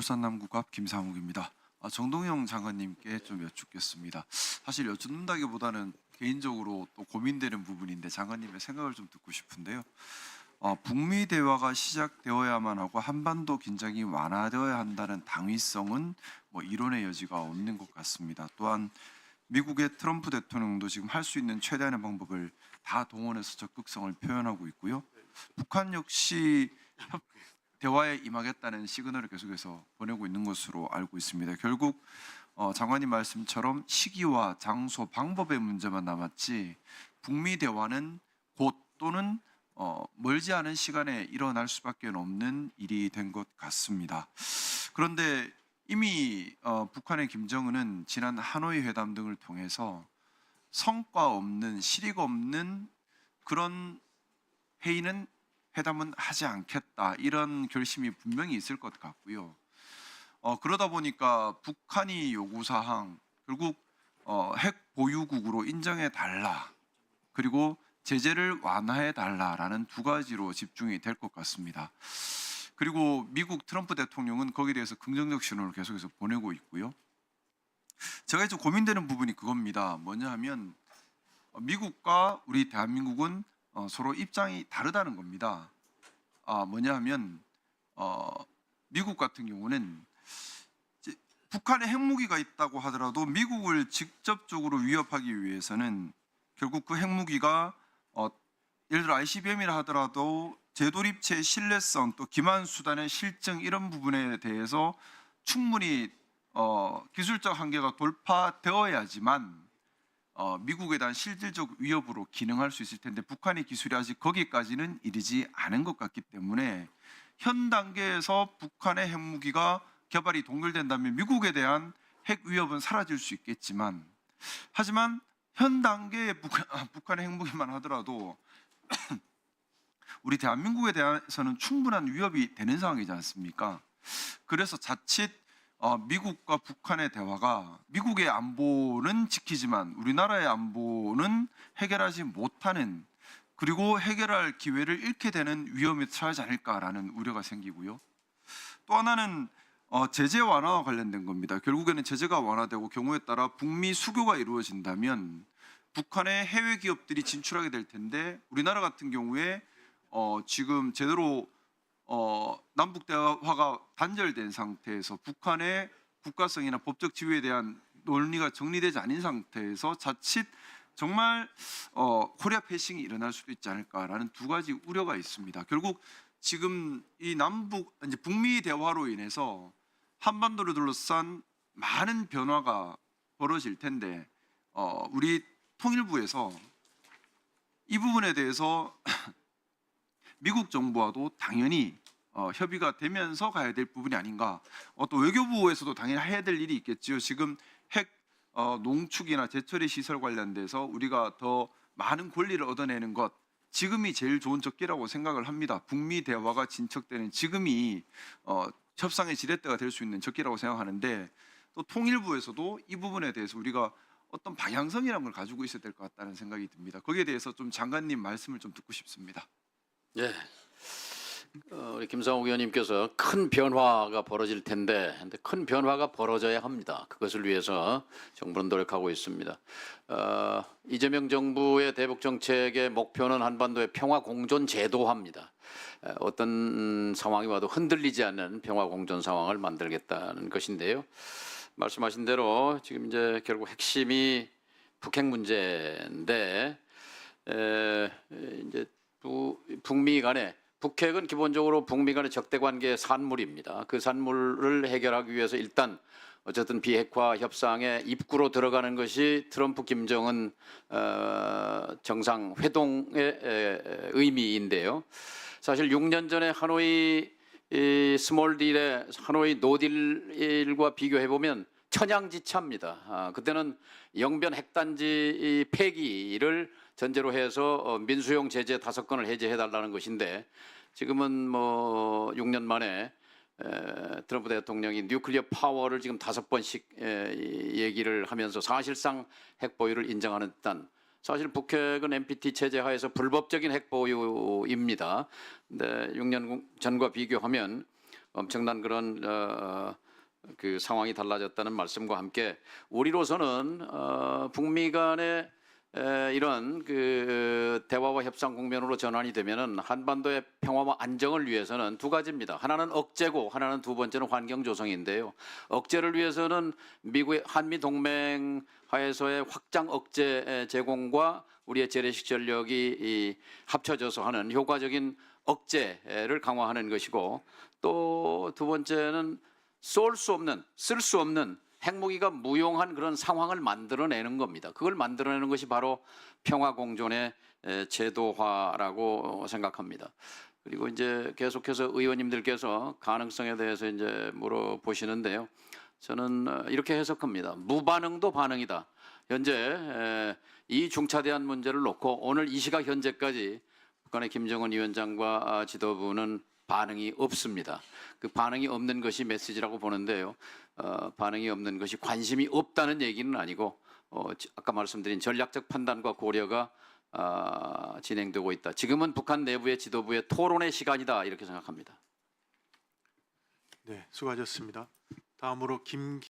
울산 남구갑 김상욱입니다. 아, 정동영 장관님께 좀 여쭙겠습니다. 사실 여쭙는다기보다는 개인적으로 또 고민되는 부분인데 장관님의 생각을 좀 듣고 싶은데요. 어, 북미 대화가 시작되어야만 하고 한반도 긴장이 완화되어야 한다는 당위성은 뭐 이론의 여지가 없는 것 같습니다. 또한 미국의 트럼프 대통령도 지금 할 수 있는 최대한의 방법을 다 동원해서 적극성을 표현하고 있고요. 북한 역시 협- 대화에 임하겠다는 시그널을 계속해서 보내고 있는 것으로 알고 있습니다. 결국 어, 장관님 말씀처럼 시기와 장소, 방법의 문제만 남았지 북미 대화는 곧 또는 어, 멀지 않은 시간에 일어날 수밖에 없는 일이 된 것 같습니다. 그런데 이미 어, 북한의 김정은은 지난 하노이 회담 등을 통해서 성과 없는 실익 없는 그런 회의는 회담은 하지 않겠다 이런 결심이 분명히 있을 것 같고요. 어, 그러다 보니까 북한이 요구 사항 결국 어, 핵 보유국으로 인정해 달라 그리고 제재를 완화해 달라라는 두 가지로 집중이 될 것 같습니다. 그리고 미국 트럼프 대통령은 거기에 대해서 긍정적 신호를 계속해서 보내고 있고요. 제가 좀 고민되는 부분이 그겁니다. 뭐냐 하면 어, 미국과 우리 대한민국은 어, 서로 입장이 다르다는 겁니다. 아, 뭐냐 하면 어, 미국 같은 경우는 북한에 핵무기가 있다고 하더라도 미국을 직접적으로 위협하기 위해서는 결국 그 핵무기가 어, 예를 들어 ICBM이라 하더라도 재도립체의 신뢰성 또 기만 수단의 실증 이런 부분에 대해서 충분히 어, 기술적 한계가 돌파되어야지만 어, 미국에 대한 실질적 위협으로 기능할 수 있을 텐데 북한의 기술이 아직 거기까지는 이르지 않은 것 같기 때문에 현 단계에서 북한의 핵무기가 개발이 동결된다면 미국에 대한 핵 위협은 사라질 수 있겠지만 하지만 현 단계의 북한, 아, 북한의 핵무기만 하더라도 우리 대한민국에 대해서는 충분한 위협이 되는 상황이지 않습니까? 그래서 자칫 어, 미국과 북한의 대화가 미국의 안보는 지키지만 우리나라의 안보는 해결하지 못하는 그리고 해결할 기회를 잃게 되는 위험에 처하지 않을까라는 우려가 생기고요. 또 하나는 어, 제재 완화와 관련된 겁니다. 결국에는 제재가 완화되고 경우에 따라 북미 수교가 이루어진다면 북한의 해외 기업들이 진출하게 될 텐데 우리나라 같은 경우에 어, 지금 제대로 어, 남북 대화가 단절된 상태에서 북한의 국가성이나 법적 지위에 대한 논리가 정리되지 않은 상태에서 자칫 정말 어, 코리아 패싱이 일어날 수도 있지 않을까라는 두 가지 우려가 있습니다. 결국 지금 이 남북 이제 북미 대화로 인해서 한반도를 둘러싼 많은 변화가 벌어질 텐데 어, 우리 통일부에서 이 부분에 대해서 미국 정부와도 당연히 어, 협의가 되면서 가야 될 부분이 아닌가. 어, 또 외교부에서도 당연히 해야 될 일이 있겠지요. 지금 핵 어, 농축이나 제철의 시설 관련돼서 우리가 더 많은 권리를 얻어내는 것 지금이 제일 좋은 적기라고 생각을 합니다. 북미 대화가 진척되는 지금이 어, 협상의 지렛대가 될 수 있는 적기라고 생각하는데 또 통일부에서도 이 부분에 대해서 우리가 어떤 방향성이라는 걸 가지고 있어야 될 것 같다는 생각이 듭니다. 거기에 대해서 좀 장관님 말씀을 좀 듣고 싶습니다. 예. 어, 우리 김상욱 의원님께서 큰 변화가 벌어질 텐데, 큰 변화가 벌어져야 합니다. 그것을 위해서 정부는 노력하고 있습니다. 어, 이재명 정부의 대북 정책의 목표는 한반도의 평화 공존 제도화입니다. 에, 어떤 음, 상황이 와도 흔들리지 않는 평화 공존 상황을 만들겠다는 것인데요. 말씀하신 대로 지금 이제 결국 핵심이 북핵 문제인데 에, 이제 부, 북미 간에 북핵은 기본적으로 북미 간의 적대 관계의 산물입니다. 그 산물을 해결하기 위해서 일단 어쨌든 비핵화 협상의 입구로 들어가는 것이 트럼프 김정은 어, 정상 회동의 에, 의미인데요. 사실 6년 전에 하노이 이 스몰 딜의 하노이 노딜과 비교해 보면 천양지차입니다. 아, 그때는 영변 핵단지 이 폐기를 전제로 해서 어, 민수용 제재 다섯 건을 해제해 달라는 것인데 지금은 뭐 6년 만에 에, 트럼프 대통령이 뉴클리어 파워를 지금 다섯 번씩 얘기를 하면서 사실상 핵 보유를 인정하는 듯한 사실 북핵은 NPT 체제 하에서 불법적인 핵 보유입니다. 근데 6년 전과 비교하면 엄청난 그런 어, 그 상황이 달라졌다는 말씀과 함께 우리로서는 어, 북미 간의 에, 이런 그 대화와 협상 국면으로 전환이 되면은 한반도의 평화와 안정을 위해서는 두 가지입니다. 하나는 억제고 하나는 두 번째는 환경 조성인데요. 억제를 위해서는 미국의 한미 동맹 하에서의 확장 억제 에, 제공과 우리의 재래식 전력이 이 합쳐져서 하는 효과적인 억제를 강화하는 것이고 또 두 번째는 쏠 수 없는 쓸 수 없는 핵무기가 무용한 그런 상황을 만들어내는 겁니다. 그걸 만들어내는 것이 바로 평화 공존의 에, 제도화라고 생각합니다. 그리고 이제 계속해서 의원님들께서 가능성에 대해서 이제 물어보시는데요. 저는 어, 이렇게 해석합니다. 무반응도 반응이다. 현재 에, 이 중차대한 문제를 놓고 오늘 이 시각 현재까지 북한의 김정은 위원장과 아, 지도부는 반응이 없습니다. 그 반응이 없는 것이 메시지라고 보는데요. 어, 반응이 없는 것이 관심이 없다는 얘기는 아니고 어, 지- 아까 말씀드린 전략적 판단과 고려가 아, 진행되고 있다. 지금은 북한 내부의 지도부의 토론의 시간이다 이렇게 생각합니다. 네, 수고하셨습니다. 다음으로 김